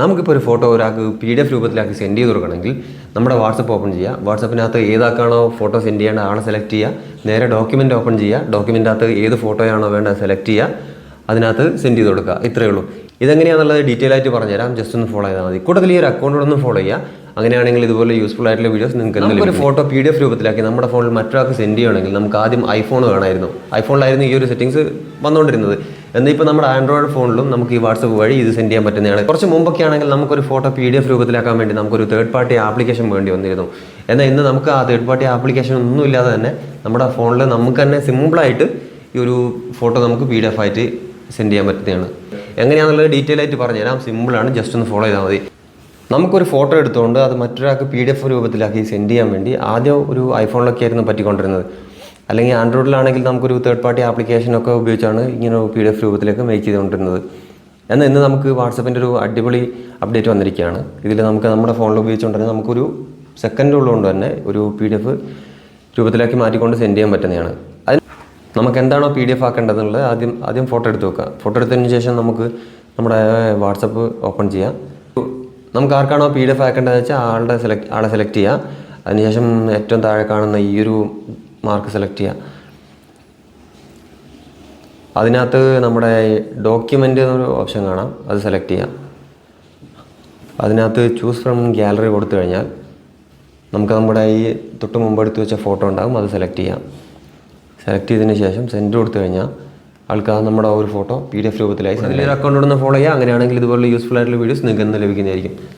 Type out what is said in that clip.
നമുക്കിപ്പോൾ ഒരു ഫോട്ടോ ഒരാൾക്ക് പി ഡി എഫ് രൂപത്തിലാക്കി സെൻഡ് ചെയ്ത് കൊടുക്കണമെങ്കിൽ നമ്മുടെ വാട്സപ്പ് ഓപ്പൺ ചെയ്യുക വാട്സപ്പിനകത്ത് ഏതാക്കാണോ ഫോട്ടോ സെൻഡ് ചെയ്യേണ്ട ആളെ സെലക്ട് ചെയ്യുക നേരെ ഡോക്യുമെന്റ് ഓപ്പൺ ചെയ്യുക ഡോക്യുമെന്റിനകത്ത് ഏത് ഫോട്ടോയാണോ വേണ്ടത് സെലക്ട് ചെയ്യുക അതിനകത്ത് സെൻഡ് ചെയ്ത് കൊടുക്കുക ഇത്രയേ ഉള്ളൂ. ഇതെങ്ങനെയാണെന്നുള്ളത് ഡീറ്റെയിൽ ആയിട്ട് പറഞ്ഞുതരാം. ജസ്റ്റ് ഒന്ന് ഫോളോ ചെയ്താൽ മതി. കൂടുതൽ ഈ ഒരു അക്കൗണ്ടിൽ ഒന്ന് ഫോളോ ചെയ്യുക അങ്ങനെയാണെങ്കിൽ ഇതുപോലെ യൂസ്ഫുൾ ആയിട്ടുള്ള വീഡിയോസ് നിങ്ങൾക്ക് എന്തെങ്കിലും ഒരു ഫോട്ടോ പി ഡി എഫ് രൂപത്തിലാക്കി നമ്മുടെ ഫോണിൽ മറ്റൊരാൾക്ക് സെൻഡ് ചെയ്യണമെങ്കിൽ നമുക്ക് ആദ്യം ഐഫോൺ വേണമായിരുന്നു. ഐഫോണിലായിരുന്നു ഈ ഒരു സെറ്റിംഗ്സ് വന്നുകൊണ്ടിരുന്നത്. എന്നാൽ ഇപ്പോൾ നമ്മുടെ ആൻഡ്രോയിഡ് ഫോണിലും നമുക്ക് ഈ വാട്സപ്പ് വഴി ഇത് സെൻഡ് ചെയ്യാൻ പറ്റുന്നതാണ്. കുറച്ച് മുമ്പൊക്കെ ആണെങ്കിൽ നമുക്കൊരു ഫോട്ടോ പി ഡി എഫ് രൂപത്തിലാക്കാൻ വേണ്ടി നമുക്കൊരു തേർഡ് പാർട്ടി ആപ്ലിക്കേഷൻ വേണ്ടി വന്നിരുന്നു. എന്നാൽ ഇന്ന് നമുക്ക് ആ തേർഡ് പാർട്ടി ആപ്ലിക്കേഷൻ ഒന്നും ഇല്ലാതെ തന്നെ നമ്മുടെ ഫോണിൽ നമുക്ക് തന്നെ സിമ്പിളായിട്ട് ഈ ഒരു ഫോട്ടോ നമുക്ക് പി ഡി എഫ് ആയിട്ട് സെൻഡ് ചെയ്യാൻ പറ്റുന്നതാണ്. എങ്ങനെയാണെന്നുള്ളത് ഡീറ്റെയിൽ ആയിട്ട് പറഞ്ഞുതരാം. സിമ്പിളാണ് ജസ്റ്റ് ഒന്ന് ഫോളോ ചെയ്താൽ മതി. നമുക്കൊരു ഫോട്ടോ എടുത്തുകൊണ്ട് അത് മറ്റൊരാൾക്ക് പി ഡി എഫ് രൂപത്തിലാക്കി സെൻഡ് ചെയ്യാൻ വേണ്ടി ആദ്യം ഒരു ഐഫോണിലൊക്കെ ആയിരുന്നു പറ്റിക്കൊണ്ടിരുന്നത്. അല്ലെങ്കിൽ ആൻഡ്രോയിഡിലാണെങ്കിൽ നമുക്കൊരു തേർഡ് പാർട്ടി ആപ്ലിക്കേഷനൊക്കെ ഉപയോഗിച്ചാണ് ഇങ്ങനെ പി ഡി എഫ് രൂപത്തിലേക്ക് മേക്ക് ചെയ്തുകൊണ്ടിരുന്നത്. എന്നാൽ ഇന്ന് നമുക്ക് വാട്സപ്പിന്റെ ഒരു അടിപൊളി അപ്ഡേറ്റ് വന്നിരിക്കുകയാണ്. ഇതിൽ നമുക്ക് നമ്മുടെ ഫോണിൽ ഉപയോഗിച്ചുകൊണ്ട് തന്നെ നമുക്കൊരു സെക്കൻഡ് ഉള്ളതുകൊണ്ട് തന്നെ ഒരു പി ഡി എഫ് രൂപത്തിലാക്കി മാറ്റിക്കൊണ്ട് സെൻഡ് ചെയ്യാൻ പറ്റുന്നതാണ്. അതിന് നമുക്ക് എന്താണോ പി ഡി എഫ് ആക്കേണ്ടതെന്നുള്ളത് ആദ്യം ആദ്യം ഫോട്ടോ എടുത്ത് വെക്കുക. ഫോട്ടോ എടുത്തതിന് ശേഷം നമുക്ക് നമ്മുടെ വാട്സപ്പ് ഓപ്പൺ ചെയ്യാം. നമുക്ക് ആർക്കാണോ പി ഡി എഫ് ആക്കേണ്ടതെന്ന് വെച്ചാൽ ആളുടെ സെലക്ട് ആളെ സെലക്ട് ചെയ്യുക അതിനുശേഷം ഏറ്റവും താഴെ കാണുന്ന ഈ ഒരു മാർക്ക് സെലക്ട് ചെയ്യുക അതിനകത്ത് നമ്മുടെ ഡോക്യുമെന്റ് എന്നൊരു ഓപ്ഷൻ കാണാം. അത് സെലക്ട് ചെയ്യാം. അതിനകത്ത് ചൂസ് ഫ്രം ഗാലറി കൊടുത്തു കഴിഞ്ഞാൽ നമുക്ക് നമ്മുടെ ഈ തൊട്ട് മുമ്പ് എടുത്ത് വെച്ച ഫോട്ടോ ഉണ്ടാകും. അത് സെലക്ട് ചെയ്യാം. സെലക്ട് ചെയ്തതിന് ശേഷം സെൻഡ് കൊടുത്തു കഴിഞ്ഞാൽ ആൾക്കാർ നമ്മുടെ ആ ഒരു ഫോട്ടോ പി ഡി എഫ് രൂപത്തിലായി അതിലൊരു അക്കൗണ്ട് ഒന്ന് ഫോളോ ചെയ്യുക. അങ്ങനെയാണെങ്കിൽ ഇതുപോലുള്ള യൂസ്ഫുൾ ആയിട്ടുള്ള വീഡിയോസ് നിങ്ങൾക്ക് എന്ന് ലഭിക്കുന്നതായിരിക്കും.